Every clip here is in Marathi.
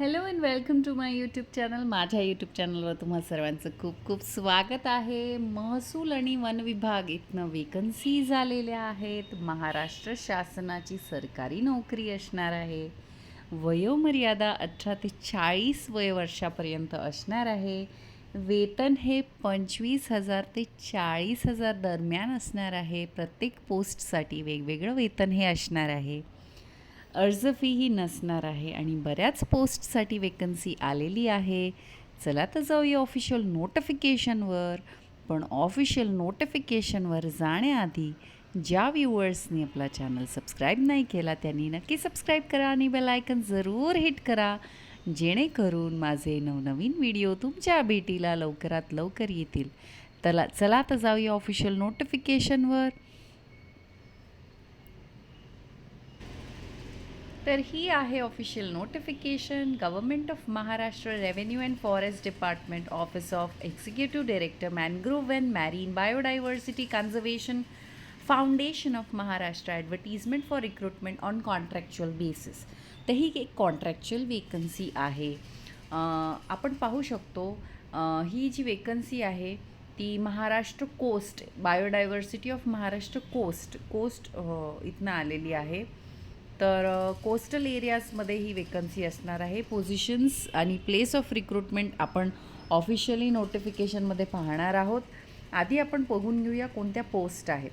Hello and welcome to my YouTube channel माझ्या यूट्यूब चॅनलवर तुम्हा सर्वांचं खूप खूप स्वागत आहे. महसूल आणि वन विभाग इथनं वेकन्सी झालेल्या आहेत. महाराष्ट्र शासनाची सरकारी नोकरी असणार आहे. वयोमर्यादा अठरा ते चाळीस वयवर्षापर्यंत असणार आहे. वेतन हे पंचवीस हजार ते चाळीस हजार दरम्यान असणार आहे. प्रत्येक पोस्टसाठी वेगवेगळं वेतन हे असणार आहे. अर्ज फीही नसणार आहे आणि बऱ्याच पोस्टसाठी वेकन्सी आलेली आहे. चला तर जाऊया ऑफिशियल नोटिफिकेशनवर पण ऑफिशियल नोटिफिकेशनवर जाण्याआधी ज्या व्ह्युअर्सनी आपला चॅनल सबस्क्राईब नाही केला त्यांनी नक्की सबस्क्राईब करा आणि बेल आयकन जरूर हिट करा. जेणेकरून माझे नवनवीन व्हिडिओ तुमच्या भेटीला लवकरात लवकर येतील. तला चला तर जाऊया ऑफिशियल नोटिफिकेशनवर तर ही आहे official notification government of Maharashtra revenue and forest department office of executive director mangrove and marine biodiversity conservation foundation of Maharashtra advertisement for recruitment on contractual basis तर ही एक कॉन्ट्रॅक्च्युअल वेकन्सी आहे. आपण पाहू शकतो ही जी वेकन्सी आहे ती Maharashtra coast biodiversity of Maharashtra coast coast इथनं आलेली आहे. तर कोस्टल एरियाजमध्ये ही वेकन्सी असणार आहे. पोझिशन्स आणि प्लेस ऑफ रिक्रुटमेंट आपण ऑफिशियली नोटिफिकेशनमध्ये पाहणार आहोत. आधी आपण बघून घेऊया कोणत्या पोस्ट आहेत.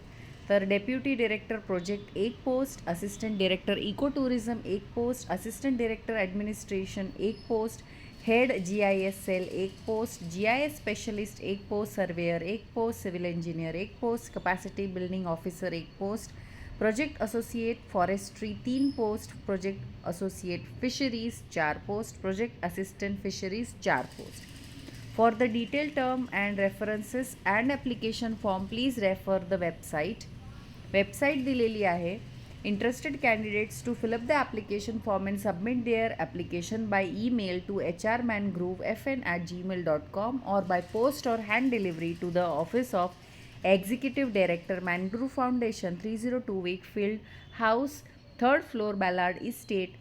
तर डेप्युटी डिरेक्टर प्रोजेक्ट एक post assistant director eco tourism एक पोस्ट असिस्टंट डिरेक्टर ॲडमिनिस्ट्रेशन एक post head G I S cell एक post G I S specialist एक पोस्ट सर्वेअर एक पोस्ट सिव्हिल इंजिनियर एक पोस्ट कपॅसिटी बिल्डिंग ऑफिसर एक पोस्ट प्रोजेक्ट असोसिएट फॉरेस्ट्री तीन पोस्ट प्रोजेक्ट असोसिएट फिशरीज चार पोस्ट प्रोजेक्ट असिस्टंट फिशरीज चार post for the detail term and references and application form please refer the website website दिलेली आहे. Interested candidates to fill up the application form and submit their application by email to H R mangrove F N at Gmail dot com or by post or hand delivery to the office of executive director mangrove foundation three zero two Wakefield house third floor Ballard estate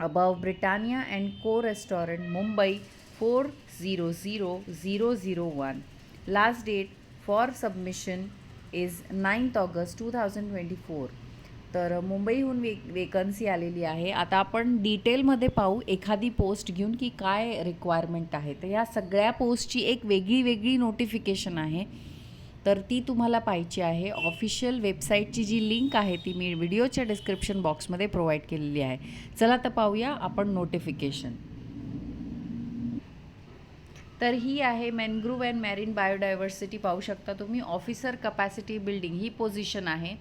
above Britannia and co restaurant Mumbai four zero zero zero zero one last date for submission is ninth August two thousand twenty four तर मुंबईहून वे वेकन्सी आलेली आहे आता आपण डिटेलमध्ये पाहू एखादी पोस्ट घेऊन की काय रिक्वायरमेंट आहे तर ह्या सगळ्या पोस्टची एक वेगळी वेगळी नोटिफिकेशन आहे तर ती तुम्हाला पाहिजे आहे. ऑफिशियल वेबसाईटची जी लिंक आहे ती मी व्हिडिओच्या डिस्क्रिप्शन बॉक्समध्ये प्रोव्हाइड केलेली आहे. चला तर पाहूया आपण नोटिफिकेशन तर ही आहे मॅनग्रुव्ह अँड मॅरिन बायोडायव्हर्सिटी पाहू शकता तुम्ही ऑफिसर कपॅसिटी बिल्डिंग ही पोझिशन आहे.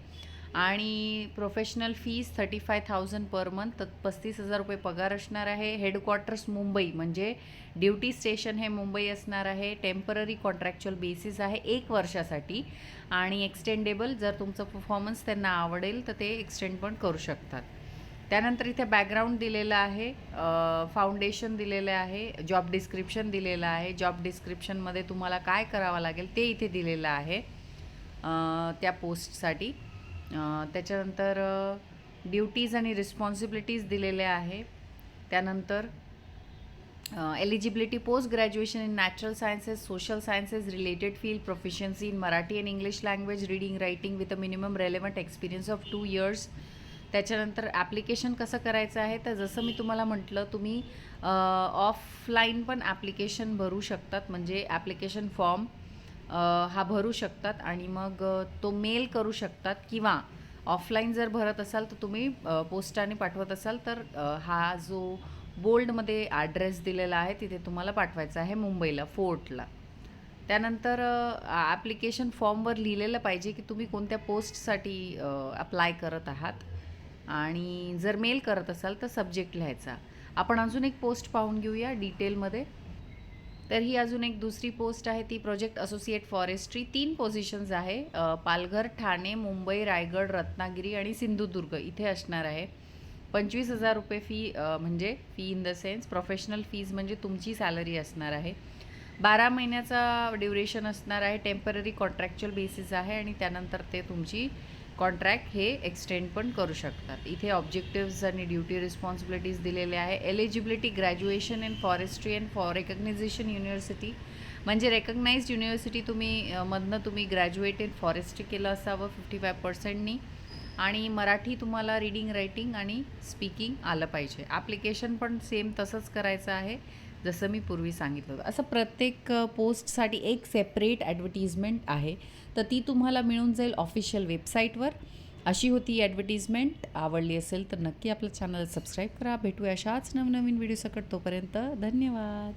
आणि professional fees thirty five thousand per month तर पस्तीस हजार रुपये पगार असणार आहे. हेडक्वार्टर्स मुंबई म्हणजे ड्युटी स्टेशन हे मुंबई असणार आहे. टेंपररी कॉन्ट्रॅक्च्युअल बेसिस आहे एक वर्षासाठी. आणि एक्सटेंडेबल जर तुमचं परफॉर्मन्स त्यांना आवडेल तर ते एक्सटेंड पण करू शकतात. त्यानंतर इथे बॅकग्राऊंड दिलेलं आहे. फाउंडेशन दिलेलं आहे. जॉब डिस्क्रिप्शन दिलेलं आहे. जॉब डिस्क्रिप्शनमध्ये तुम्हाला काय करावं लागेल ते इथे दिलेलं आहे. त्या पोस्टसाठी त्याच्यानंतर ड्युटीज आणि रिस्पॉन्सिबिलिटीज दिलेल्या आहे. त्यानंतर eligibility post graduation in natural sciences social sciences related field proficiency in Marathi and English language reading writing with a minimum relevant experience of two years त्याच्यानंतर ॲप्लिकेशन कसं करायचं आहे? तर जसं मी तुम्हाला म्हटलं तुम्ही ऑफलाईन पण ॲप्लिकेशन भरू शकतात. म्हणजे ॲप्लिकेशन फॉर्म हा भरू शकतात आणि मग तो मेल करू शकतात किंवा ऑफलाईन जर भरत असाल तर तुम्ही पोस्टाने पाठवत असाल तर हा जो बोल्डमध्ये ॲड्रेस दिलेला आहे तिथे तुम्हाला पाठवायचा आहे मुंबईला फोर्टला. त्यानंतर ॲप्लिकेशन फॉर्मवर लिहिलेलं पाहिजे की तुम्ही कोणत्या पोस्टसाठी अप्लाय करत आहात. आणि जर मेल करत असाल तर सब्जेक्ट लिहायचा. आपण अजून एक पोस्ट पाहून घेऊया डिटेलमध्ये. तर ही अजून एक दुसरी पोस्ट आहे ती प्रोजेक्ट असोसिएट फॉरेस्ट्री तीन पोझिशन्स आहे पालघर ठाणे मुंबई रायगड रत्नागिरी आणि सिंधुदुर्ग. इथे असणार आहे. पंचवीस हजार रुपये फी म्हणजे fee in the sense professional fees म्हणजे तुमची सॅलरी असणार आहे. बारा महिन्याचा ड्युरेशन असणार आहे टेंपररी कॉन्ट्रॅक्च्युअल बेसिस आहे आणि त्यानंतर ते तुमची कॉन्ट्रॅक्ट हे एक्सटेंड पण करू शकतात. इथे ऑब्जेक्टिव्ज आणि ड्युटी रिस्पॉन्सिबिलिटीज दिलेले आहे. Eligibility graduation in forestry and for recognization university. म्हणजे रेकग्नाइज्ड युनिव्हर्सिटी तुम्ही मधनं तुम्ही ग्रॅज्युएट इन फॉरेस्ट्री केलं असावं फिफ्टी फाय पर्सेंटनी. आणि मराठी तुम्हाला रीडिंग रायटिंग आणि स्पीकिंग आलं पाहिजे. ॲप्लिकेशन पण सेम तसंच करायचं आहे. जसं मी पूर्वी सांगितलं होतं. असं प्रत्येक पोस्टसाठी एक सेपरेट ॲडव्हर्टिजमेंट आहे. तर ती तुम्हाला मिळून जाईल ऑफिशियल वेबसाईटवर अशी होती ॲडव्हर्टिजमेंट आवडली असेल तर नक्की आपलं चॅनल सबस्क्राईब करा. भेटूया अशाच नवनवीन व्हिडिओ सकट तोपर्यंत. धन्यवाद.